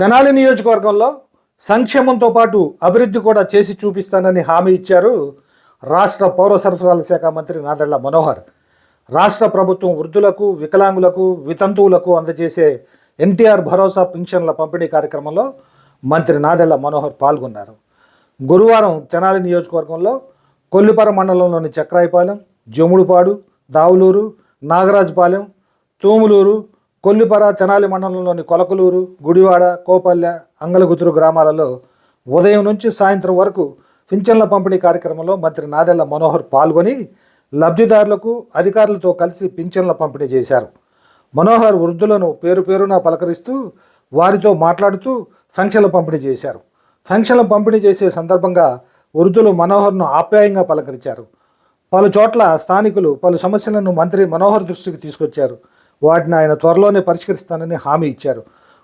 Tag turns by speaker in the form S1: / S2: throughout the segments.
S1: తెనాలి నియోజకవర్గంలో సంక్షేమంతో పాటు అభివృద్ధి కూడా చేసి చూపిస్తానని హామీ ఇచ్చారు రాష్ట్ర పౌర సరఫరాల శాఖ మంత్రి నాదెళ్ళ మనోహర్. రాష్ట్ర ప్రభుత్వం వృద్ధులకు వికలాంగులకు వితంతువులకు అందజేసే ఎన్టీఆర్ భరోసా పింఛన్ల పంపిణీ కార్యక్రమంలో మంత్రి నాదెళ్ళ మనోహర్ పాల్గొన్నారు. గురువారం తెనాలి నియోజకవర్గంలో కొల్లిపర మండలంలోని చక్రాయిపాలెం జముడుపాడు దావులూరు నాగరాజుపాలెం తూములూరు కొల్లిపర తెనాలి మండలంలోని కొలకలూరు గుడివాడ కోపల్లె అంగలగుతురు గ్రామాలలో ఉదయం నుంచి సాయంత్రం వరకు పింఛన్ల పంపిణీ కార్యక్రమంలో మంత్రి నాదెళ్ళ మనోహర్ పాల్గొని లబ్ధిదారులకు అధికారులతో కలిసి పింఛన్ల పంపిణీ చేశారు. మనోహర్ వృద్ధులను పేరు పేరున పలకరిస్తూ వారితో మాట్లాడుతూ ఫంక్షన్ల పంపిణీ చేశారు. ఫంక్షన్ల పంపిణీ చేసే సందర్భంగా వృద్ధులు మనోహర్ను ఆప్యాయంగా పలకరించారు. పలు చోట్ల స్థానికులు పలు సమస్యలను మంత్రి మనోహర్ దృష్టికి తీసుకొచ్చారు. వాటిని ఆయన త్వరలోనే పరిష్కరిస్తానని హామీ ఇచ్చారు.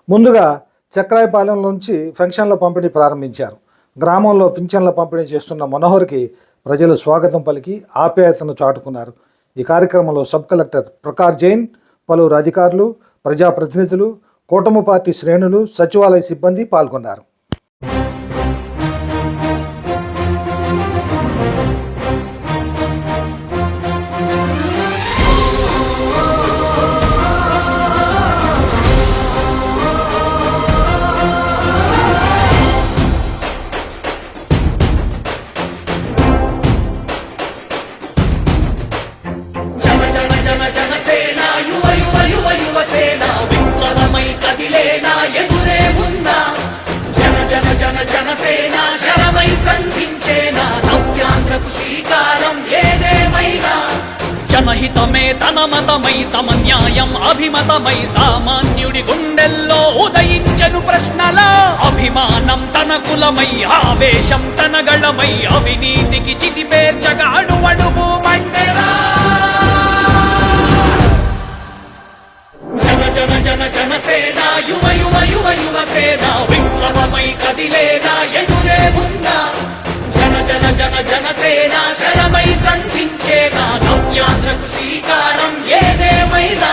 S1: ముందుగా చక్రాయపాలెం నుంచి ఫంక్షన్ల పంపిణీ ప్రారంభించారు. గ్రామంలో పింఛన్ల పంపిణీ చేస్తున్న మనోహర్కి ప్రజలు స్వాగతం పలికి ఆప్యాయతను చాటుకున్నారు. ఈ కార్యక్రమంలో సబ్ కలెక్టర్ ప్రకాష్ జైన్ పలువురు అధికారులు ప్రజాప్రతినిధులు కూటమి పార్టీ శ్రేణులు సచివాలయ సిబ్బంది పాల్గొన్నారు.
S2: జనహితమే తన మతమై సమన్యాయం అభిమతమై సామాన్యుడి గుండెల్లో ఉదయించను ప్రశ్నల. అభిమానం తన కులమై ఆవేశం తన గళమై అవినీతికి చితి పేర్చగా అడువడుగు జన జన జన జనసేన యువ యువ యువ యువసేన విప్లవమై కదిలేనా ఎదురే ఉన్నా జన జన జన జనసేన శరమై సంధించేనా నవ్యాంధ్రకు శ్రీకారం ఏదేమైనా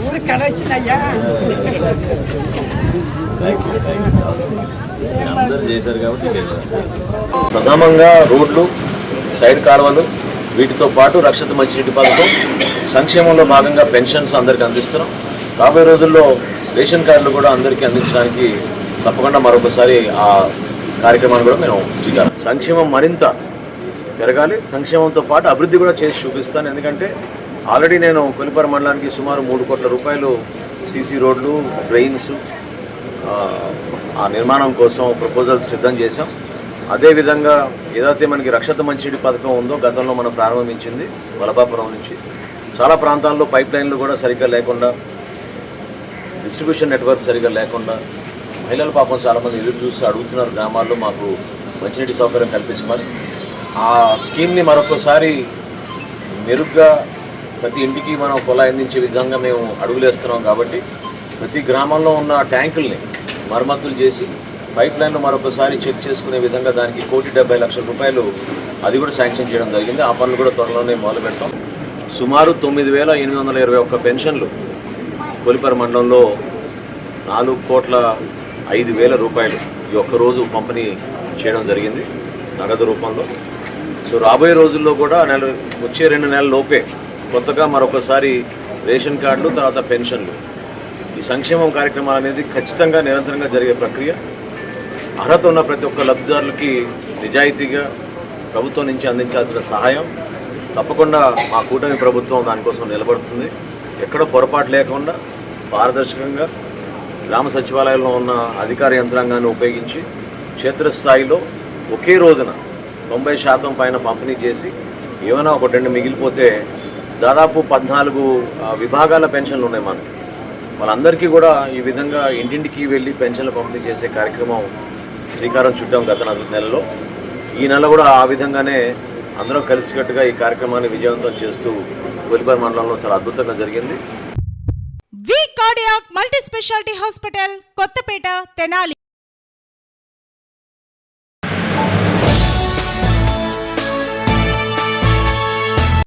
S3: ఊరికి కడ వచ్చిందయ్యా
S4: అందరూ చేశారు కాబట్టి ప్రథమంగా రోడ్లు సైడ్ కాలువలు వీటితో పాటు రక్షిత మంచినీటి పథకం సంక్షేమంలో భాగంగా పెన్షన్స్ అందరికీ అందిస్తున్నాం. రాబోయే రోజుల్లో రేషన్ కార్డులు కూడా అందరికీ అందించడానికి తప్పకుండా మరొకసారి ఆ కార్యక్రమాన్ని కూడా మేము స్వీకారం. సంక్షేమం మరింత పెరగాలి. సంక్షేమంతో పాటు అభివృద్ధి కూడా చేసి చూపిస్తాను. ఎందుకంటే ఆల్రెడీ నేను కొలిపర మండలానికి సుమారు మూడు కోట్ల రూపాయలు సీసీ రోడ్లు డ్రైన్స్ ఆ, నిర్మాణం కోసం ప్రపోజల్స్ సిద్ధం చేశాం. అదేవిధంగా ఏదైతే మనకి రక్షత మంచినీటి పథకం ఉందో గతంలో మనం ప్రారంభించింది వలభాపురం నుంచి. చాలా ప్రాంతాల్లో పైప్ లైన్లు కూడా సరిగ్గా లేకుండా డిస్ట్రిబ్యూషన్ నెట్వర్క్ సరిగ్గా లేకుండా మహిళలు పాపం చాలామంది ఎదురు చూసి అడుగుతున్నారు గ్రామాల్లో మాకు మంచినీటి సౌకర్యం కల్పించమని. ఆ స్కీమ్ని మరొకసారి మెరుగ్గా ప్రతి ఇంటికి మనం కొలా అందించే విధంగా మేము అడుగులేస్తున్నాం కాబట్టి ప్రతి గ్రామంలో ఉన్న ట్యాంకుల్ని మరమ్మతులు చేసి పైప్ లైన్లు మరొకసారి చెక్ చేసుకునే విధంగా దానికి కోటి డెబ్బై లక్షల రూపాయలు అది కూడా శాంక్షన్ చేయడం జరిగింది. ఆ పనులు కూడా త్వరలోనే మొదలు పెడతాం. సుమారు తొమ్మిది వేల ఎనిమిది వందల ఇరవై ఒక్క పెన్షన్లు కొలిపర మండలంలో నాలుగు కోట్ల ఐదు వేల రూపాయలు ఈ ఒక్క రోజు పంపిణీ చేయడం జరిగింది నగదు రూపంలో. సో రాబోయే రోజుల్లో కూడా నెల వచ్చే రెండు నెలల లోపే కొత్తగా మరొకసారి రేషన్ కార్డులు తర్వాత పెన్షన్లు సంక్షేమం కార్యక్రమాలు అనేది ఖచ్చితంగా నిరంతరంగా జరిగే ప్రక్రియ. అర్హత ఉన్న ప్రతి ఒక్క లబ్ధిదారులకి నిజాయితీగా ప్రభుత్వం నుంచి అందించాల్సిన సహాయం. తప్పకుండా మా కూటమి ప్రభుత్వం దానికోసం నిలబడుతుంది. ఎక్కడ పొరపాటు లేకుండా పారదర్శకంగా గ్రామ సచివాలయంలో ఉన్న అధికార యంత్రాంగాన్ని ఉపయోగించి క్షేత్రస్థాయిలో ఒకే రోజున తొంభై శాతం పైన పంపిణీ చేసి ఏమైనా ఒక రెండు మిగిలిపోతే దాదాపు పద్నాలుగు విభాగాల పెన్షన్లు ఉన్నాయి మనకి వాళ్ళందరికీ కూడా ఈ విధంగా ఇంటింటికి వెళ్ళి పెన్షన్లు పంపిణీ చేసే కార్యక్రమం శ్రీకారం చుట్టాం గత నెలలో ఈ నెల కూడా ఆ విధంగానే అందరం కలిసికట్టుగా ఈ కార్యక్రమాన్ని విజయవంతం చేస్తూ కొలిపారి మండలంలో చాలా అద్భుతంగా జరిగింది.
S5: V cardiac multi speciality hospital Kothapeta Tenali.